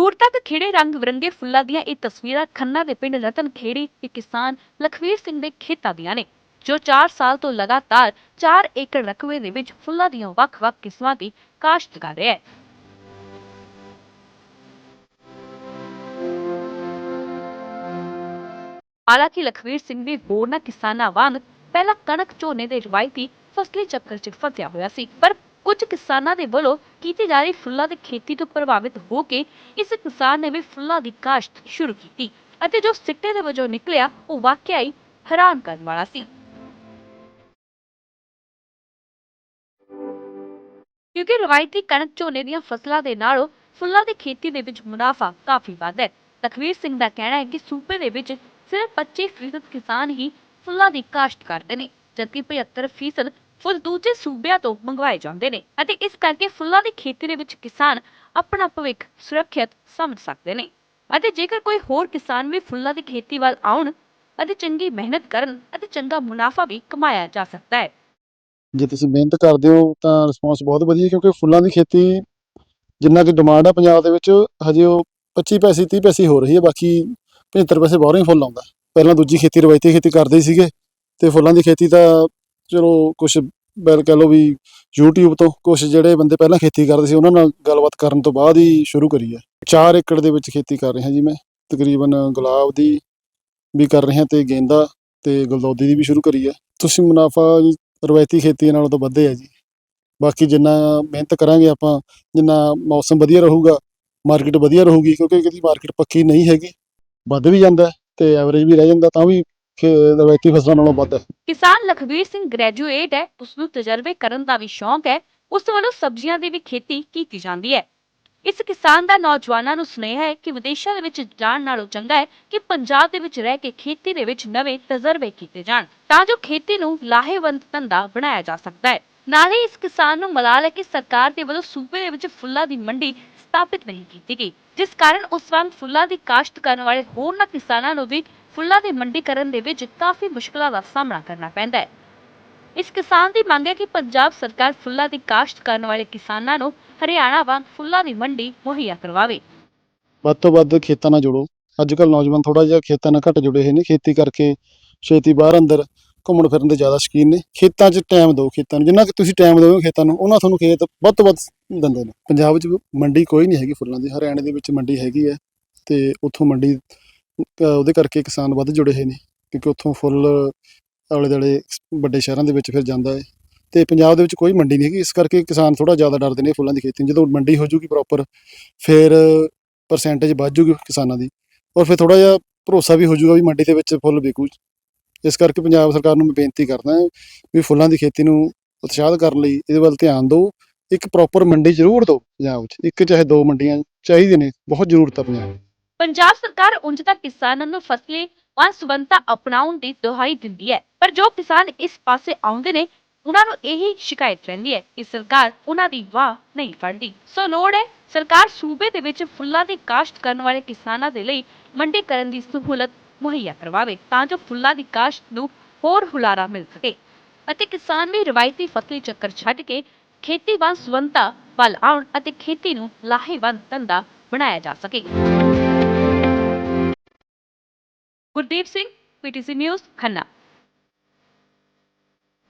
ਦੂਰ ਤੱਕ ਖਿੜੇ ਰੰਗ ਬਿਰੰਗੇ ਫੁੱਲਾਂ ਦੀਆਂ ਇਹ ਤਸਵੀਰਾਂ ਖੰਨਾ ਦੇ ਪਿੰਡ ਰਤਨ ਖੇੜੀ ਦੇ ਕਿਸਾਨ ਲਖਵੀਰ ਸਿੰਘ ਦੇ ਖੇਤਾਂ ਦੀਆਂ ਨੇ, ਜੋ 4 ਸਾਲ ਤੋਂ ਲਗਾਤਾਰ 4 ਏਕੜ ਰਕਬੇ ਦੇ ਵਿੱਚ ਫੁੱਲਾਂ ਦੀਆਂ ਵੱਖ-ਵੱਖ ਕਿਸਮਾਂ ਦੀ ਕਾਸ਼ਤ ਕਰ ਰਿਹਾ ਹੈ। ਹਾਲਾਂਕਿ ਲਖਵੀਰ ਸਿੰਘ ਵੀ ਹੋਰਨਾਂ ਕਿਸਾਨਾਂ ਵਾਂਗ ਪਹਿਲਾਂ ਕਣਕ ਝੋਨੇ ਦੇ ਰਵਾਇਤੀ ਫਸਲੀ ਚੱਕਰ 'ਚ ਫਸਿਆ ਹੋਇਆ ਸੀ, ਪਰ ਕੁਝ ਕਿਸਾਨਾਂ ਦੇ ਵੱਲੋਂ ਕੀਤੀ ਜਾ ਰਹੀ ਫੁੱਲਾਂ ਦੀ ਖੇਤੀ ਤੋਂ ਪ੍ਰਭਾਵਿਤ ਹੋ ਕੇ ਇਸ ਕਿਸਾਨ ਨੇ ਵੀ ਫੁੱਲਾਂ ਦੀ ਕਾਸ਼ਤ ਸ਼ੁਰੂ ਕੀਤੀ ਅਤੇ ਜੋ ਸਿੱਟੇ ਦੇ ਵਜੋਂ ਨਿਕਲਿਆ, ਉਹ ਵਾਕਿਆ ਹੀ ਹੈਰਾਨ ਕਰਨ ਵਾਲਾ ਸੀ। ਕਿਉਂਕਿ ਰਵਾਇਤੀ ਕਣਕ ਝੋਨੇ ਦੀਆਂ ਫਸਲਾਂ ਦੇ ਨਾਲੋਂ ਫੁੱਲਾਂ ਦੀ ਖੇਤੀ ਦੇ ਵਿੱਚ ਮੁਨਾਫਾ ਕਾਫੀ ਵੱਧ ਹੈ। ਲਖਵੀਰ ਸਿੰਘ ਦਾ ਕਹਿਣਾ ਹੈ ਕਿ ਸੂਬੇ ਦੇ ਵਿੱਚ ਸਿਰਫ 25% ਕਿਸਾਨ ਹੀ ਫੁੱਲਾਂ ਦੀ ਕਾਸ਼ਤ ਕਰਦੇ ਨੇ, ਜਦਕਿ 75% ਫੁੱਲ ਦੂਜੇ ਸੂਬਿਆਂ ਤੋਂ ਮੰਗਵਾਏ ਜਾਂਦੇ ਨੇ ਅਤੇ ਇਸ ਕਰਕੇ ਫੁੱਲਾਂ ਦੀ ਖੇਤੀ ਦੇ ਵਿੱਚ ਕਿਸਾਨ ਆਪਣਾ ਭਵਿੱਖ ਸੁਰੱਖਿਅਤ ਸਮਝ ਸਕਦੇ ਨੇ। ਅਤੇ ਜੇਕਰ ਕੋਈ ਹੋਰ ਕਿਸਾਨ ਵੀ ਫੁੱਲਾਂ ਦੀ ਖੇਤੀ ਵੱਲ ਆਉਣ ਅਤੇ ਚੰਗੀ ਮਿਹਨਤ ਕਰਨ ਅਤੇ ਚੰਗਾ ਮੁਨਾਫਾ ਵੀ ਕਮਾਇਆ ਜਾ ਸਕਦਾ ਹੈ। ਜੇ ਤੁਸੀਂ ਮਿਹਨਤ ਕਰਦੇ ਹੋ ਤਾਂ ਰਿਸਪੌਂਸ ਬਹੁਤ ਵਧੀਆ ਕਿਉਂਕਿ ਫੁੱਲਾਂ ਦੀ ਖੇਤੀ ਜਿੰਨਾ ਕਿ ਡਿਮਾਂਡ ਆ ਪੰਜਾਬ ਦੇ ਵਿੱਚ, ਹਜੇ ਉਹ 25 ਪੈਸੇ 30 ਪੈਸੇ ਹੋ ਰਹੀ ਹੈ, ਬਾਕੀ 75 ਪੈਸੇ ਬਾਹਰੋਂ ਹੀ ਫੁੱਲ ਆਉਂਦਾ। ਪਹਿਲਾਂ ਦੂਜੀ ਖੇਤੀ ਰਵਾਇਤੀ ਖੇਤੀ ਕਰਦੇ ਸੀਗੇ ਤੇ ਫੁੱਲਾਂ ਦੀ ਖੇਤੀ ਤਾਂ ਚਲੋ ਕੁਝ ਬੈਲ ਕਹ ਲਓ ਵੀ YouTube ਤੋਂ ਕੁਝ ਜਿਹੜੇ ਬੰਦੇ ਪਹਿਲਾਂ ਖੇਤੀ ਕਰਦੇ ਸੀ, ਉਹਨਾਂ ਨਾਲ ਗੱਲਬਾਤ ਕਰਨ ਤੋਂ ਬਾਅਦ ਹੀ ਸ਼ੁਰੂ ਕਰੀ ਹੈ। 4 ਏਕੜ ਦੇ ਵਿੱਚ ਖੇਤੀ ਕਰ ਰਿਹਾ ਜੀ ਮੈਂ। ਤਕਰੀਬਨ ਗੁਲਾਬ ਦੀ ਵੀ ਕਰ ਰਿਹਾ ਤੇ ਗੇਂਦਾ ਤੇ ਗੁਲਦੌਦੀ ਦੀ ਵੀ ਸ਼ੁਰੂ ਕਰੀ ਹੈ। ਤੁਸੀਂ ਮੁਨਾਫਾ ਰਵਾਇਤੀ ਖੇਤੀ ਨਾਲੋਂ ਤਾਂ ਵੱਧੇ ਆ ਜੀ। ਬਾਕੀ ਜਿੰਨਾ ਮਿਹਨਤ ਕਰਾਂਗੇ ਆਪਾਂ, ਜਿੰਨਾ ਮੌਸਮ ਵਧੀਆ ਰਹੂਗਾ, ਮਾਰਕੀਟ ਵਧੀਆ ਰਹੂਗੀ, ਕਿਉਂਕਿ ਇਹਦੀ ਮਾਰਕੀਟ ਪੱਕੀ ਨਹੀਂ ਹੈਗੀ। ਵੱਧ ਵੀ ਜਾਂਦਾ ਤੇ ਐਵਰੇਜ ਵੀ ਰਹਿ ਜਾਂਦਾ, ਤਾਂ ਵੀ ਖੇ- ਰਵਾਇਤੀ ਫਸਲਾਂ ਨਾਲੋਂ ਵੱਧ ਹੈ। ਕਿਸਾਨ ਲਖਵੀਰ ਸਿੰਘ ਗ੍ਰੈਜੂਏਟ ਹੈ ਉਸ ਨੂੰ ਤਜਰਬੇ ਕਰਨ ਦਾ ਵੀ ਸ਼ੌਂਕ ਹੈ, ਉਸ ਵੱਲੋਂ ਸਬਜ਼ੀਆਂ ਦੀ ਵੀ ਖੇਤੀ ਕੀਤੀ ਜਾਂਦੀ ਹੈ। ਇਸ ਕਿਸਾਨ ਦਾ ਨੌਜਵਾਨਾਂ ਨੂੰ ਸੁਨੇਹਾ ਹੈ ਕਿ ਵਿਦੇਸ਼ਾਂ ਦੇ ਵਿੱਚ ਜਾਣ ਨਾਲੋਂ ਚੰਗਾ ਹੈ ਕਿ ਪੰਜਾਬ ਦੇ ਵਿੱਚ ਰਹਿ ਕੇ ਖੇਤੀ ਦੇ ਵਿੱਚ ਨਵੇਂ ਤਜਰਬੇ ਕੀਤੇ ਜਾਣ, ਤਾਂ ਜੋ ਖੇਤੀ ਨੂੰ ਲਾਹੇਵੰਦ ਧੰਦਾ ਬਣਾਇਆ ਜਾ ਸਕਦਾ ਹੈ। ਨਾਲ ਹੀ ਇਸ ਕਿਸਾਨ ਨੂੰ ਮਲਾਲ ਹੈ ਕਿ ਸਰਕਾਰ ਦੇ ਵੱਲੋਂ ਸੂਬੇ ਦੇ ਵਿੱਚ ਫੁੱਲਾਂ ਦੀ ਮੰਡੀ ਸਥਾਪਿਤ ਨਹੀਂ ਕੀਤੀ ਗਈ, ਜਿਸ ਕਾਰਨ ਉਸ ਵਾਂਗ ਫੁੱਲਾਂ ਦੀ ਕਾਸ਼ਤ ਕਰਨ ਵਾਲੇ ਹੋਰਨਾਂ ਕਿਸਾਨਾਂ ਨੂੰ ਵੀ ਫੁੱਲਾਂ ਦੀ ਮੰਡੀ ਕਰਨ ਦੇ ਵਿੱਚ ਕਾਫੀ ਮੁਸ਼ਕਲਾਂ ਦਾ ਸਾਹਮਣਾ ਕਰਨਾ ਪੈਂਦਾ ਹੈ। ਇਸ ਕਿਸਾਨ ਦੀ ਮੰਗ ਹੈ ਕਿ ਪੰਜਾਬ ਸਰਕਾਰ ਫੁੱਲਾਂ ਦੀ ਕਾਸ਼ਤ ਕਰਨ ਵਾਲੇ ਕਿਸਾਨਾਂ ਨੂੰ ਹਰਿਆਣਾ ਵਾਂਗ ਫੁੱਲਾਂ ਦੀ ਮੰਡੀ ਮੁਹੱਈਆ ਕਰਵਾਵੇ। ਵੱਧ ਤੋਂ ਵੱਧ ਖੇਤਾਂ ਨਾਲ ਜੁੜੋ। ਅੱਜ ਕੱਲ੍ਹ ਨੌਜਵਾਨ ਥੋੜਾ ਜਿਹਾ ਖੇਤਾਂ ਨਾਲ ਘੱਟ ਜੁੜੇ ਹੋਏ ਨੇ। ਖੇਤੀ ਕਰਕੇ ਛੇਤੀ ਬਾਹਰ ਅੰਦਰ ਘੁੰਮਣ ਫਿਰਨ ਦੇ ਜ਼ਿਆਦਾ ਸ਼ੌਕੀਨ ਨੇ। ਖੇਤਾਂ 'ਚ ਟਾਈਮ ਦਿਓ, ਖੇਤਾਂ ਨੂੰ। ਜਿੰਨਾ ਕਿ ਤੁਸੀਂ ਟਾਈਮ ਦਿਓਗੇ ਖੇਤਾਂ ਨੂੰ, ਉਹਨਾਂ ਤੁਹਾਨੂੰ ਖੇਤ ਵੱਧ ਤੋਂ ਵੱਧ ਦਿੰਦੇ ਨੇ। ਪੰਜਾਬ 'ਚ ਮੰਡੀ ਕੋਈ ਨਹੀਂ ਹੈਗੀ ਫੁੱਲਾਂ ਦੀ। ਹਰਿਆਣੇ ਦੇ ਵਿੱਚ ਮੰਡੀ ਹੈਗੀ ਹੈ ਤੇ ਉੱਥੋਂ ਮੰਡੀ ਉਹਦੇ ਕਰਕੇ ਕਿਸਾਨ ਵੱਧ ਜੁੜੇ ਹੋਏ ਨੇ, ਕਿਉਂਕਿ ਉੱਥੋਂ ਫੁੱਲ ਆਲੇ ਦੁਆਲੇ ਵੱਡੇ ਸ਼ਹਿਰਾਂ ਦੇ ਵਿੱਚ ਫਿਰ ਜਾਂਦਾ ਹੈ ਤੇ ਪੰਜਾਬ ਦੇ ਵਿੱਚ ਕੋਈ ਮੰਡੀ ਨਹੀਂ ਹੈਗੀ, ਇਸ ਕਰਕੇ ਕਿਸਾਨ ਥੋੜਾ ਜ਼ਿਆਦਾ ਡਰਦੇ ਨੇ ਫੁੱਲਾਂ ਦੀ ਖੇਤੀ ਜਦੋਂ ਮੰਡੀ ਹੋ ਜੂਗੀ ਪ੍ਰੋਪਰ ਫਿਰ ਪਰਸੈਂਟੇਜ ਵੱਧ ਜੂਗੀ ਕਿਸਾਨਾਂ ਦੀ ਔਰ ਫਿਰ ਥੋੜਾ ਜਿਹਾ ਭਰੋਸਾ ਵੀ ਹੋ ਜੂਗਾ ਵੀ ਮੰਡੀ ਦੇ ਵਿੱਚ ਫੁੱਲ ਵਿਕੂ। ਇਸ ਕਰਕੇ ਪੰਜਾਬ ਸਰਕਾਰ ਨੂੰ ਮੈਂ ਬੇਨਤੀ ਕਰਦਾ ਵੀ ਫੁੱਲਾਂ ਦੀ ਖੇਤੀ ਨੂੰ ਉਤਸ਼ਾਹਿਤ ਕਰਨ ਲਈ ਇਹਦੇ ਵੱਲ ਧਿਆਨ ਦਿਓ। ਇੱਕ ਪ੍ਰੋਪਰ ਮੰਡੀ ਜ਼ਰੂਰ ਦਿਓ ਪੰਜਾਬ 'ਚ ਇੱਕ ਚਾਹੇ ਦੋ ਮੰਡੀਆਂ ਚਾਹੀਦੀਆਂ ਨੇ, ਬਹੁਤ ਜ਼ਰੂਰਤ ਆ ਪੰਜਾਬ ਪੰਜਾਬ ਸਰਕਾਰ ਉਂਝ ਤਾਂ ਕਿਸਾਨਾਂ ਨੂੰ ਫਸਲੀ ਵੰਨ-ਸੁਵੰਨਤਾ ਅਪਣਾਉਣ ਦੀ ਦੁਹਾਈ ਦਿੰਦੀ ਹੈ, ਪਰ ਜੋ ਕਿਸਾਨ ਇਸ ਪਾਸੇ ਆਉਂਦੇ ਨੇ, ਉਹਨਾਂ ਨੂੰ ਇਹੀ ਸ਼ਿਕਾਇਤ ਰਹਿੰਦੀ ਹੈ ਕਿ ਸਰਕਾਰ ਉਹਨਾਂ ਦੀ ਵਾਹ ਨਹੀਂ ਫੜਦੀ। ਸੋ ਲੋੜ ਹੈ ਸਰਕਾਰ ਸੂਬੇ ਦੇ ਵਿੱਚ ਫੁੱਲਾਂ ਦੀ ਕਾਸ਼ਤ ਕਰਨ ਵਾਲੇ ਕਿਸਾਨਾਂ ਦੇ ਲਈ ਮੰਡੀ ਕਰਨ ਦੀ ਸਹੂਲਤ ਮੁਹੱਈਆ ਕਰਵਾਵੇ, ਤਾਂ ਜੋ ਫੁੱਲਾਂ ਦੀ ਕਾਸ਼ਤ ਨੂੰ ਹੋਰ ਹੁਲਾਰਾ ਮਿਲ ਸਕੇ ਅਤੇ ਕਿਸਾਨ ਵੀ ਰਵਾਇਤੀ ਫਸਲੀ ਚੱਕਰ ਛੱਡ ਕੇ ਖੇਤੀ ਵੰਨ-ਸੁਵੰਨਤਾ ਵੱਲ ਆਉਣ ਅਤੇ ਖੇਤੀ ਨੂੰ ਲਾਹੇਵੰਦ ਧੰਦਾ ਬਣਾਇਆ ਜਾ ਸਕੇ। Gurdeep Singh PTC news Khanna.